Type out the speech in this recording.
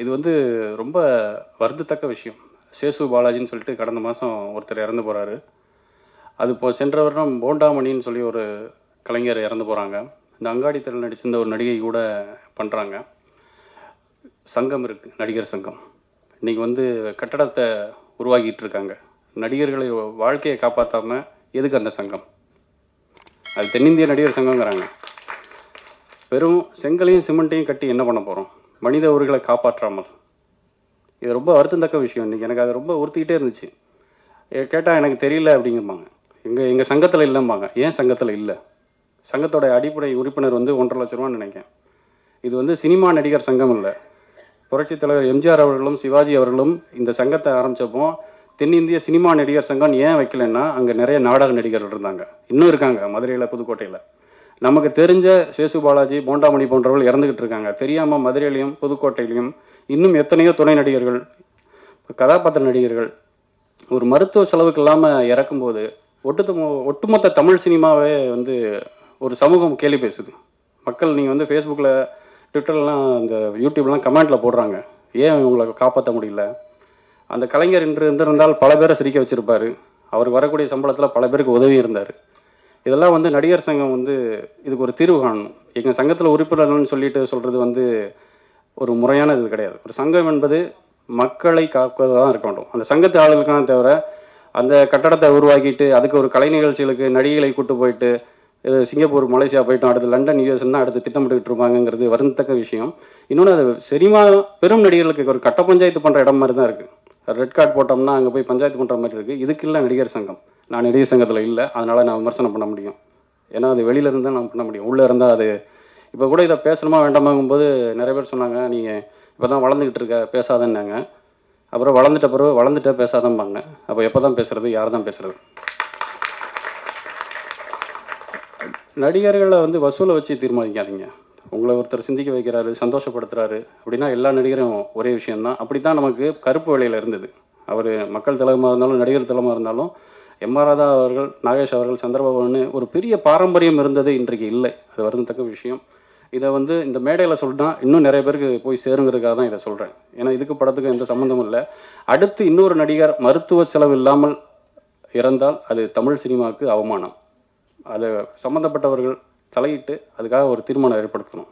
இது வந்து ரொம்ப வருந்தத்தக்க விஷயம். சேசு பாலாஜின்னு சொல்லிட்டு கடந்த மாதம் ஒருத்தர் இறந்து போகிறாரு அது இப்போ சென்ற வருடம் போண்டாமணின்னு சொல்லி ஒரு கலைஞர் இறந்து போகிறாங்க இந்த அங்காடி திறன் நடிச்சிருந்த ஒரு நடிகை கூட பண்ணுறாங்க சங்கம் இருக்குது நடிகர் சங்கம். இன்றைக்கி வந்து கட்டடத்தை உருவாக்கிட்டு இருக்காங்க. நடிகர்களை வாழ்க்கையை காப்பாற்றாம எதுக்கு அந்த சங்கம்? அது தென்னிந்திய நடிகர் சங்கங்கிறாங்க வெறும் செங்கலையும் சிமெண்ட்டையும் கட்டி என்ன பண்ண போகிறோம் மனித உயிர்களை காப்பாற்றாமல். இது ரொம்ப வருத்தத்தக்க விஷயம். இன்றைக்கி எனக்கு அது ரொம்ப உறுத்திக்கிட்டே இருந்துச்சு. கேட்டால் எனக்கு தெரியல அப்படிங்கம்பாங்க. எங்கள் எங்கள் சங்கத்தில் இல்லைம்பாங்க. ஏன் சங்கத்தில் இல்லை? சங்கத்தோடைய அடிப்படை உறுப்பினர் வந்து ஒன்றரை லட்ச ரூபான்னு நினைக்கிறேன். இது வந்து சினிமா நடிகர் சங்கம் இல்லை. புரட்சித் தலைவர் எம்ஜிஆர் அவர்களும் சிவாஜி அவர்களும் இந்த சங்கத்தை ஆரம்பித்தப்போ தென்னிந்திய சினிமா நடிகர் சங்கம் ஏன் வைக்கலைன்னா அங்கே நிறைய நாடக நடிகர்கள் இருந்தாங்க. இன்னும் இருக்காங்க. மதுரையில் புதுக்கோட்டையில். நமக்கு தெரிஞ்ச சேசு பாலாஜி போண்டாமணி போன்றவர்கள் இறந்துக்கிட்டு இருக்காங்க. தெரியாமல் மதுரையிலையும் புதுக்கோட்டையிலையும் இன்னும் எத்தனையோ துணை நடிகர்கள் கதாபாத்திர நடிகர்கள் ஒரு மருத்துவ செலவுக்கு இல்லாமல் இறக்கும்போது ஒட்டு ஒட்டுமொத்த தமிழ் சினிமாவே வந்து ஒரு சமூகம் கேள்வி பேசுது. மக்கள் நீங்கள் வந்து ஃபேஸ்புக்கில் ட்விட்டர்லாம் இந்த யூடியூப்லாம் கமெண்ட்டில் போடுறாங்க. ஏன் உங்களை காப்பாற்ற முடியல? அந்த கலைஞர் இன்று இருந்திருந்தால் பல பேரை சிரிக்க வச்சுருப்பார். அவர் வரக்கூடிய சம்பளத்தில் பல பேருக்கு உதவி இருந்தார். இதெல்லாம் வந்து நடிகர் சங்கம் வந்து இதுக்கு ஒரு தீர்வு காணணும். எங்கள் சங்கத்தில் உறுப்பினர்கள்னு சொல்லிட்டு சொல்கிறது வந்து ஒரு முறையான இது கிடையாது. ஒரு சங்கம் என்பது மக்களை காப்பதாக இருக்க வேண்டும். அந்த சங்கத்து ஆளுகளுக்கான தவிர அந்த கட்டடத்தை உருவாக்கிட்டு அதுக்கு ஒரு கலை நிகழ்ச்சிகளுக்கு நடிகைகளை கூட்டு போயிட்டு இது சிங்கப்பூர் மலேசியா போயிட்டோம் அடுத்து லண்டன் யூஎஸ்னா அடுத்து திட்டமிட்டுக்கிட்டு இருப்பாங்கங்கிறது வருந்தத்தக்க விஷயம். இன்னொன்று அது சினிமா பெரும் நடிகர்களுக்கு ஒரு கட்ட பஞ்சாயத்து பண்ணுற இடம் மாதிரி தான் இருக்குது ரெட் கார்டு போட்டோம்னா அங்கே போய் பஞ்சாயத்து பண்ணுற மாதிரி இருக்குது இதுக்கு இல்லை நடிகர் சங்கம். நான் நடிகர் சங்கத்தில் இல்லை. அதனால் நான் விமர்சனம் பண்ண முடியும். ஏன்னா அது வெளியில இருந்தால் நான் பண்ண முடியும். உள்ளே இருந்தால் அது இப்போ கூட இதை பேசணுமா வேண்டாமாங்கும்போது நிறைய பேர் சொன்னாங்க நீங்கள் இப்போ தான் வளர்ந்துக்கிட்டு இருக்க பேசாதன்னாங்க. அப்புறம் வளர்ந்துட்ட பிறகு வளர்ந்துட்டே பேசாதம்பாங்க. அப்போ எப்போ தான் பேசுகிறது யார் தான் பேசுகிறது நடிகர்களை வந்து வசூலை வச்சு தீர்மானிக்காதீங்க. உங்களை ஒருத்தர் சிந்திக்க வைக்கிறாரு சந்தோஷப்படுத்துறாரு அப்படின்னா எல்லா நடிகரும் ஒரே விஷயம்தான். அப்படி தான் நமக்கு கருப்பு வேலையில் இருந்தது. அவர் மக்கள் தலைமாக இருந்தாலும் நடிகர் தலைமாக இருந்தாலும் எம் ஆர் ராதா அவர்கள் நாகேஷ் அவர்கள் சந்திரபாபுன்னு ஒரு பெரிய பாரம்பரியம் இருந்தது இன்றைக்கு இல்லை. அது வருந்தத்தக்க விஷயம். இதை வந்து இந்த மேடையில் சொல்லிட்டா இன்னும் நிறைய பேருக்கு போய் சேருங்கிறதுக்காக தான் இதை சொல்கிறேன் ஏன்னா இதுக்கு படத்துக்கு எந்த சம்மந்தமும் இல்லை. அடுத்து இன்னொரு நடிகர் மருத்துவ செலவு இல்லாமல் இறந்தால் அது தமிழ் சினிமாவுக்கு அவமானம். அதை சம்மந்தப்பட்டவர்கள் தலையிட்டு அதுக்காக ஒரு தீர்மானம் ஏற்படுத்தணும்.